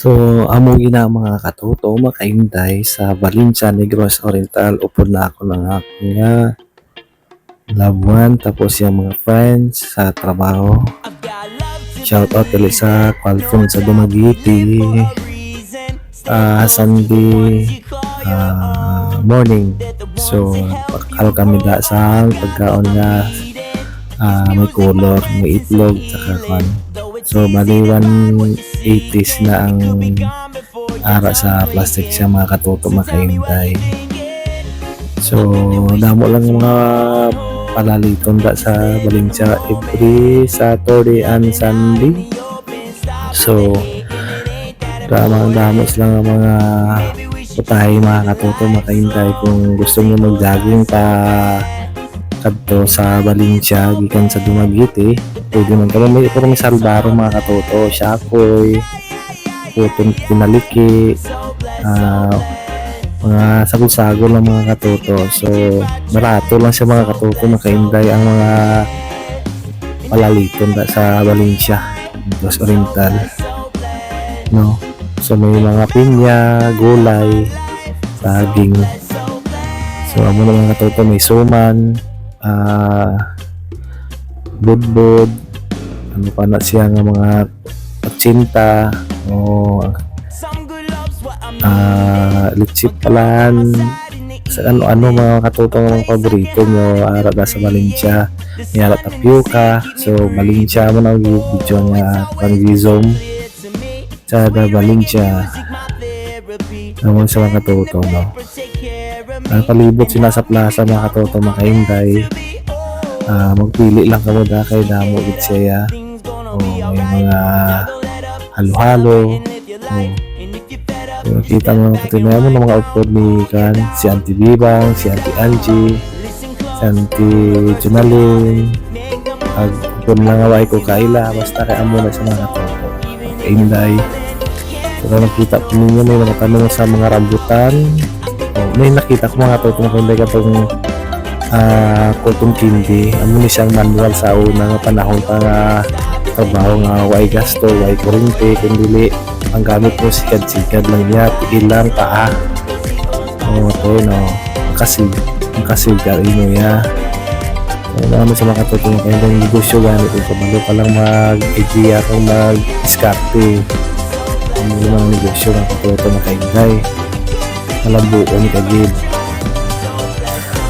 So, amo gina mga katuto makainday sa Valencia Negros Oriental upod na ako ng akong nga loved one tapos yung mga friends sa trabaho. Shout out ulit sa Qualphone sa Dumagiti. ah Sunday ah, morning. So, pakal kami da sa pagkaon nga ah, may color, may itlog, saka kwan. So, bali 180s na ang ara sa plastic siya mga katuto makainday. So, damo lang mga palaliton da sa Valencia every Saturday and Sunday. So, damang damos lang ang mga putahe mga katuto makainday kung gusto nyo mag-jogging pa kadto sa Valencia gikan sa Dumaguete pwede man kamo may pero may salbaro mga katoto Shakoy Putong Pinaliki ah mga sagol-sagol ng mga katoto. So barato lang siya mga katoto makainday ang mga palaliton sa Valencia Negros Oriental no? So may mga pinya gulay saging. So amo na mga katoto may suman ah budbud ano pa na siya nga mga patsinta? O ah litsipalan sa ano ano mga katutong paborito nyo ara da sa Valencia. Yara tapioca so Valencia mo na video nga pang zoom sa Valencia. Naman sa mga katuto no ang palibot sila sa mga katuto makainday ah magpili lang kamo da kay damo gid siya o may mga halo-halo. O So, kita mo katunayan mo ng mga upload ni kan si Auntie Bibang, si Auntie Angie, si Auntie Junalyn, ag kung mga way ko kaila, basta kaya mo na sa mga katuto. Inday. So, kung nakita po ninyo may mga tanong sa mga rambutan, oh, may nakita ko mga katuto na kundi katong ah kutong kindi. Amo ni siyang manual sa una nga panahon pa nga trabaho nga way gasto, way kurente, kundi ang gamit mo sikad-sikad lang niya, ilang paa. Oo, oh, no. Kasi, ang kasigar ino niya. Ano naman sa mga katutong kayo ng negosyo gamit yung kabalo pa lang mag-idea kung mag-diskarte. Ano yung mga negosyo ng katutong na kainday. Alam buo ni Kagib.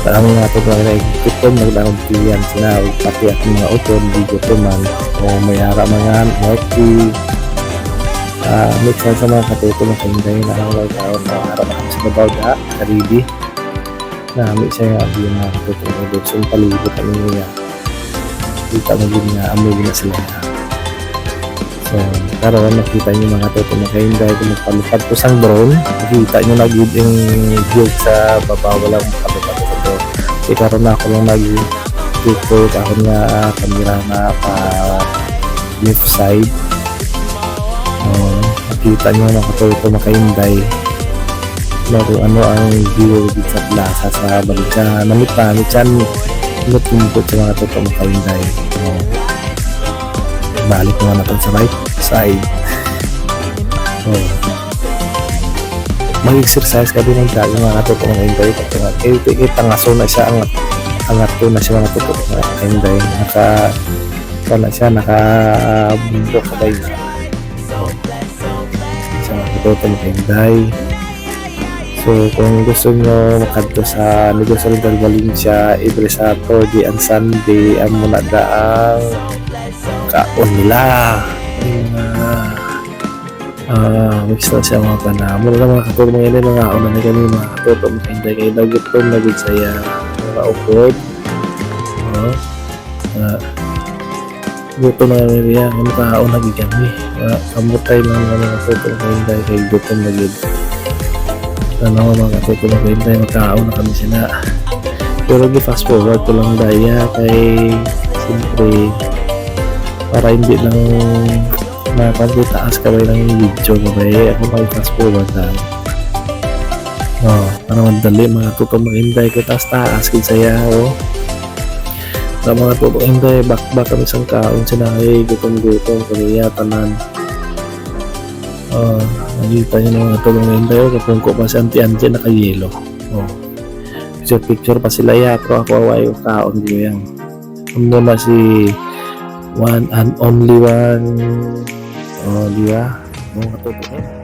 Parang mga katutong na ikutom, nagdaang tiyan sila, pati at mga utol, di gutuman. O mayara mga healthy, uh, may chance sa mga katuto na kainday na ang mga tao na harap na sa babaw da, karibi. Na may siya nga yung mga katuto na so palibot ang niya kita mo din nga amoy na sila so karoon nakita niyo mga katuto na kainday kung magpalipad ko sang drone nakita niyo na good yung view sa babaw walang makapipad sa drone. Kaya karoon na ako lang nag dito ako nga uh, kamera na pa left side. Uh, nakita nyo na katuto makainday. Na kung ano ang view dito sa plaza sa Balika namit pa namit siya napimpot sa mga katuto makainday. Uh, balik mo natin sa right side so mag-exercise ka din ng dami mga katuto makainday kaya kita nga so na siya ang angat ko na siya mga katuto makainday naka wala siya naka bundok ka tayo. Sa total Hyundai. So, kung gusto nyo makadto sa Negosyo Rental Valencia, every Saturday and Sunday, ang muna daang kaon nila. Yung, uh, uh, mix na siya mga panamon. Muna mga katulong mga ilan, mga una na kami, mga katulong mga hindi kayo nagutom, nagod saya, mga upod. Uh, uh, gutom na kami niya ano ka ako nagigami uh, kamutay lang na mga tuto na hindi kay gutom na gid ano mga tuto na hindi magkao na kami sila pero di fast forward ko lang daya kay siyempre para hindi lang mapagod taas kamay lang yung video kamay eh, ako mag-fast forward na. Oh, para madali mga tutong maghintay ko taas taas kinsaya oh. Sa mga tutong hintay bakbak kami isang kaon sinahay gutom gutom kami yatanan oh, nakita nyo mga tutong hintay oh, ko pa si anti-anti nakayelo. Oh picture picture pa sila ya pero ako away oh, ko kaon yun yan. Ano na si one and only one. O, oh, di ba? Nung katutukin.